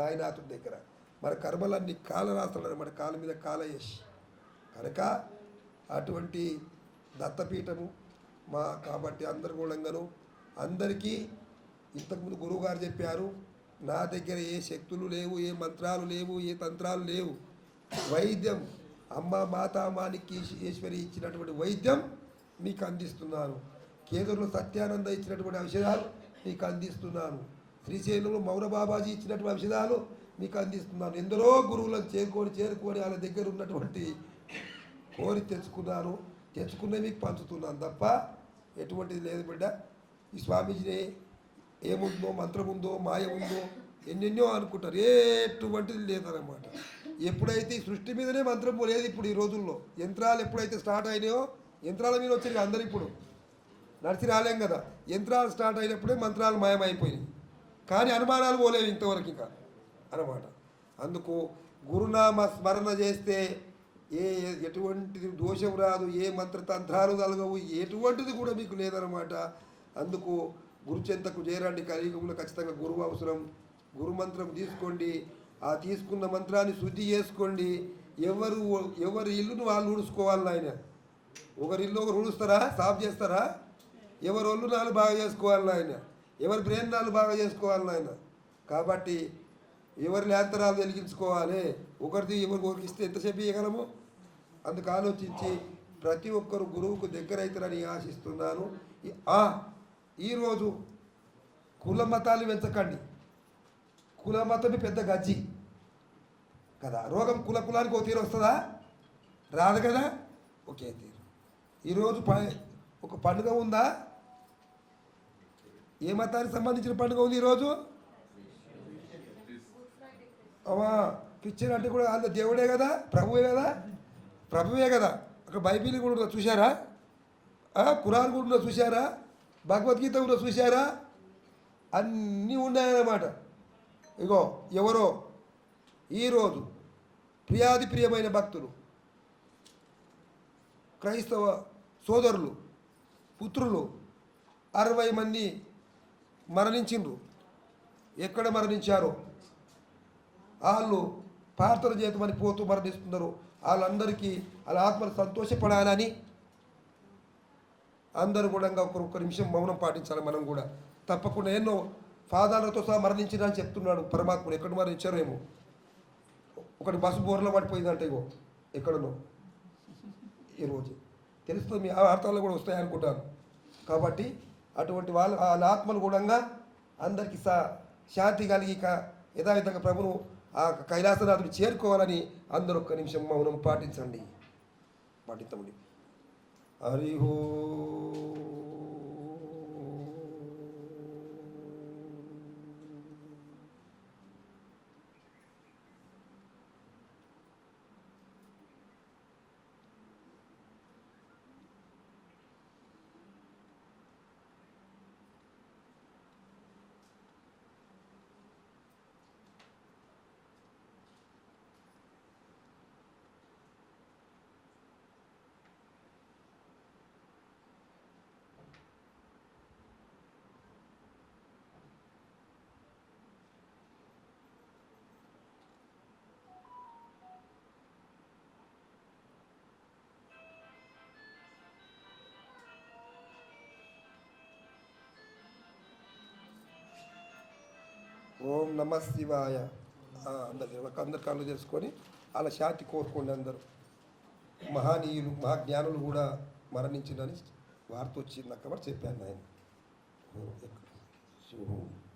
సాయినాథుడి దగ్గర. మన కర్మలన్నీ కాల రాస్తాడు మన కాళ్ళ మీద కాల కనుక అటువంటి దత్తపీఠము మా కాబట్టి అందరు కూడంగాను అందరికీ ఇంతకుముందు గురువుగారు చెప్పారు నా దగ్గర ఏ శక్తులు లేవు ఏ మంత్రాలు లేవు ఏ తంత్రాలు లేవు. వైద్యం అమ్మ మాతామానికి ఈశ్వరి ఇచ్చినటువంటి వైద్యం మీకు అందిస్తున్నాను. కేంద్రంలో సత్యానంద ఇచ్చినటువంటి ఔషధాలు మీకు అందిస్తున్నాను. శ్రీశైలంలో మౌన బాబాజీ ఇచ్చినటువంటి ఔషధాలు మీకు అందిస్తున్నాను. ఎందరో గురువులను చేరుకొని చేరుకొని వాళ్ళ దగ్గర ఉన్నటువంటి కోరి తెచ్చుకున్నాను. తెచ్చుకునే మీకు పంచుతున్నాను తప్ప ఎటువంటిది లేదు బిడ్డ. ఈ స్వామీజీని ఏముందో మంత్రం ఉందో మాయ ఉందో ఎన్నెన్నో అనుకుంటారు. ఎటువంటిది లేదన్నమాట. ఎప్పుడైతే ఈ సృష్టి మీదనే మంత్రం లేదు ఇప్పుడు ఈ రోజుల్లో. యంత్రాలు ఎప్పుడైతే స్టార్ట్ అయినాయో యంత్రాల మీద వచ్చారు అందరు ఇప్పుడు. నడిచి రాలేం కదా. యంత్రాలు స్టార్ట్ అయినప్పుడే మంత్రాలు మాయమైపోయినాయి. కానీ అనుమానాలు పోలేవు ఇంతవరకు ఇంకా అనమాట అందుకు గురునామ స్మరణ చేస్తే ఏ ఎటువంటిది దోషం రాదు ఏ మంత్రతంత్రాలు కలగవు ఎటువంటిది కూడా మీకు లేదనమాట అందుకు గురుచెంతకు చేరండి కలియుగంలో ఖచ్చితంగా గురువు అవసరం. గురు మంత్రం తీసుకోండి. ఆ తీసుకున్న మంత్రాన్ని శుద్ధి చేసుకోండి. ఎవరు ఎవరి ఇల్లును వాళ్ళు ఊడుచుకోవాలి ఆయన ఒకరి ఇల్లు ఒకరు ఊడుస్తారా? సాఫ్ చేస్తారా? ఎవరి ఒళ్ళు నాలుగు బాగా చేసుకోవాలి ఆయన ఎవరి ప్రయత్నాలు బాగా చేసుకోవాలి నాయన. కాబట్టి ఎవరి నేత్రాలు వెలిగించుకోవాలి. ఒకరిది ఎవరికి ఒకరికి ఇస్తే ఎంతసేపు ఇవ్వగలము అందుకు ఆలోచించి ప్రతి ఒక్కరు గురువుకు దగ్గర అవుతారని ఆశిస్తున్నాను ఆ, ఈరోజు కుల మతాలు పెంచకండి కుల మతమే పెద్ద గజ్జి. కదా రోగం కుల కులానికి ఒక తీరు వస్తుందా? రాదు కదా? ఒకే తీరు. ఈరోజు ప ఒక పండుగ ఉందా? ఏ మతానికి సంబంధించిన పండుగ ఉంది ఈరోజు? అవా క్రిస్టియన్ అంటే కూడా వాళ్ళ దేవుడే కదా ప్రభువే కదా? ప్రభువే కదా. అక్కడ బైబిల్ కూడా ఉందో చూశారా? కురాన్ కూడా ఉందో భగవద్గీత కూడా చూశారా? అన్నీ ఉన్నాయన్నమాట. ఇగో ఎవరో? ఈరోజు ప్రియాది ప్రియమైన భక్తులు క్రైస్తవ సోదరులు పుత్రులు అరవై మంది మరణించిండ్రు. ఎక్కడ మరణించారో? వాళ్ళు ప్రార్థన చేతమని పోతూ మరణిస్తున్నారు. వాళ్ళందరికీ వాళ్ళ ఆత్మలు సంతోషపడాలని అందరూ కూడా ఒక ఒక్క నిమిషం మౌనం పాటించాలి మనం కూడా. తప్పకుండా ఎన్నో ఫాదాలతో సహా మరణించినని చెప్తున్నాడు పరమాత్ముడు. ఎక్కడ మరణించారో ఏమో? ఒకటి బస్సు బోర్లో పడిపోయిందంటే ఇగో. ఎక్కడనో? ఈరోజు తెలుస్తుంది మీ వార్తల్లో కూడా వస్తాయి అనుకుంటాను కాబట్టి అటువంటి వాళ్ళ వాళ్ళ ఆత్మలు కూడా అందరికీ సా శాంతి కలిగి యథావిధంగా ప్రభును ఆ కైలాసనాథుడు చేరుకోవాలని అందరూ ఒక్క నిమిషం మౌనం పాటించండి. పాటించండి హరిహో ఓం నమ శివాయ. ఆ, అందరి ఒక అందరి కళ్ళు చేసుకొని అలా శాంతి కోరుకోండి అందరూ. మహానీయులు మహాజ్ఞానులు కూడా మరణించిందని వార్త వచ్చింది కాబట్టి చెప్పాను ఆయన. ఓం